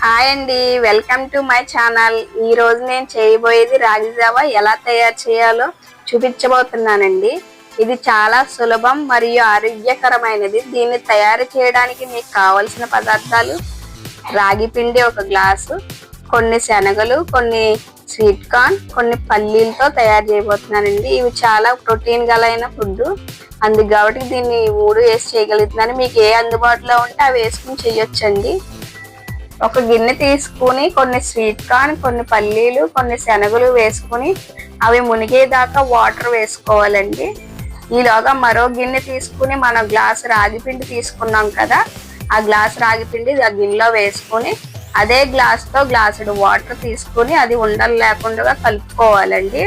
Hi అండి welcome to my channel. ఈ రోజు నేను చేయబోయేది రాగి జావా ఎలా తయారు చేయాలో చూపించబోతున్నానండి. ఇది చాలా సులభం మరియు ఆరోగ్యకరమైనది. దీన్ని తయారు చేయడానికి మీకు కావలసిన పదార్థాలు రాగి పిండి ఒక గ్లాసు కొన్ని శనగలు కొన్ని స్వీట్ కార్న్ కొన్ని పల్లీలతో తయారు చేయబోతున్నానండి. ఇవి చాలా ప్రోటీన్ గలైన ఫుడ్ అందుకు కాబట్టి దీన్ని మూడు వేసి చేయగలుగుతున్నాను. మీకు ఏ అందుబాటులో ఉంటే అవి వేసుకుని చేయొచ్చండి. ఒక గిన్నె తీసుకుని కొన్ని స్వీట్ కార్న్ కొన్ని పల్లీలు కొన్ని శనగలు వేసుకుని అవి మునిగేదాకా వాటర్ వేసుకోవాలండి. ఈలోగా మరో గిన్నె తీసుకుని మనం గ్లాస్ రాగిపిండి తీసుకున్నాం కదా ఆ గ్లాస్ రాగి పిండి ఆ గిన్నెలో వేసుకుని అదే గ్లాస్తో గ్లాసుడు వాటర్ తీసుకుని అది ఉండలు లేకుండా కలుపుకోవాలండి.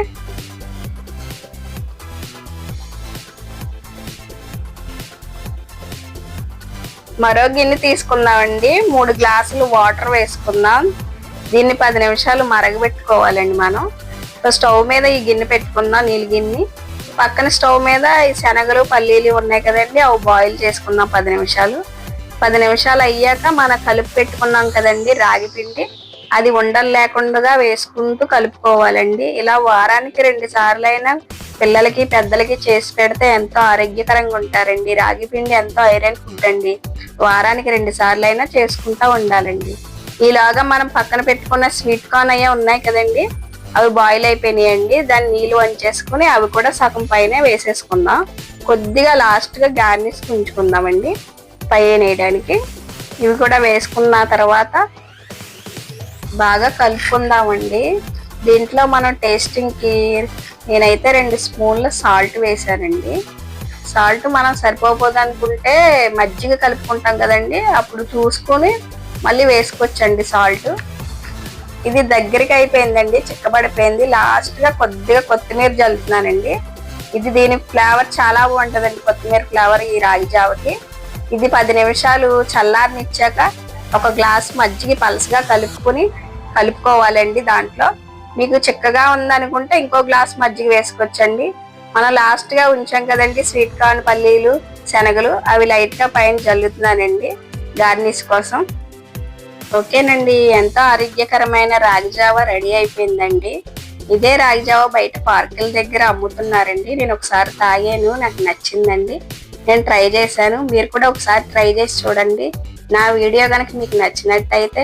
మరో గిన్నె తీసుకుందామండి. మూడు గ్లాసులు వాటర్ వేసుకుందాం. దీన్ని పది నిమిషాలు మరగబెట్టుకోవాలండి మనం. స్టవ్ మీద ఈ గిన్నె పెట్టుకుందాం నీళ్ళు గిన్నె. పక్కన స్టవ్ మీద ఈ శనగలు పల్లీలు ఉన్నాయి కదండి అవి బాయిల్ చేసుకుందాం పది నిమిషాలు. పది నిమిషాలు అయ్యాక మనం కలుపు పెట్టుకున్నాం కదండి రాగి పిండి. అది ఉండలు లేకుండా వేసుకుంటూ కలుపుకోవాలండి. ఇలా వారానికి రెండు సార్లు అయినా పిల్లలకి పెద్దలకి చేసి పెడితే ఎంతో ఆరోగ్యకరంగా ఉంటారండి. రాగి పిండి ఎంతో ఐరన్ ఫుడ్ అండి. వారానికి రెండు సార్లు అయినా చేసుకుంటా ఉండాలండి. ఈలాగా మనం పక్కన పెట్టుకున్న స్వీట్ కార్న్ అయ్యే ఉన్నాయి కదండి. అవి బాయిల్ అయిపోయినాయండి. దాన్ని నీళ్ళు వంచేసుకుని అవి కూడా సగం పైన వేసేసుకుందాం. కొద్దిగా లాస్ట్గా గార్నిష్ ఉంచుకుందామండి. పైన వేయడానికి. ఇవి కూడా వేసుకున్న తర్వాత బాగా కలుపుకుందామండి. దీంట్లో మనం టేస్టింగ్కి నేనైతే రెండు స్పూన్ల సాల్ట్ వేసానండి సాల్ట్ మనం సరిపోపోదు అనుకుంటే మజ్జిగ కలుపుకుంటాం కదండి అప్పుడు చూసుకొని మళ్ళీ వేసుకోవచ్చండి సాల్ట్. ఇది దగ్గరికి అయిపోయిందండి చిక్కబడిపోయింది. లాస్ట్గా కొద్దిగా కొత్తిమీర జల్లుతున్నానండి ఇది దీని ఫ్లేవర్ చాలా బాగుంటుందండి కొత్తిమీర ఫ్లేవర్ ఈ రాగి జావకి. ఇది పది నిమిషాలు చల్లారనిచ్చాక ఒక గ్లాస్ మజ్జిగ పలసగా కలుపుకొని కలుపుకోవాలండి దాంట్లో. మీకు చిక్కగా ఉందనుకుంటే ఇంకో గ్లాస్ మజ్జిగ వేసుకోవచ్చండి. మనం లాస్ట్గా ఉంచాం కదండి స్వీట్ కార్న్ పల్లీలు శనగలు. అవి లైట్గా పైన జల్లుతున్నానండి గార్నిష్ కోసం. ఓకేనండి ఎంతో ఆరోగ్యకరమైన రాగి జావ రెడీ అయిపోయిందండి. ఇదే రాగి జావ బయట పార్కుల దగ్గర అమ్ముతున్నారండి. నేను ఒకసారి తాగాను నాకు నచ్చిందండి. నేను ట్రై చేశాను మీరు కూడా ఒకసారి ట్రై చేసి చూడండి. నా వీడియో కనుక మీకు నచ్చినట్టయితే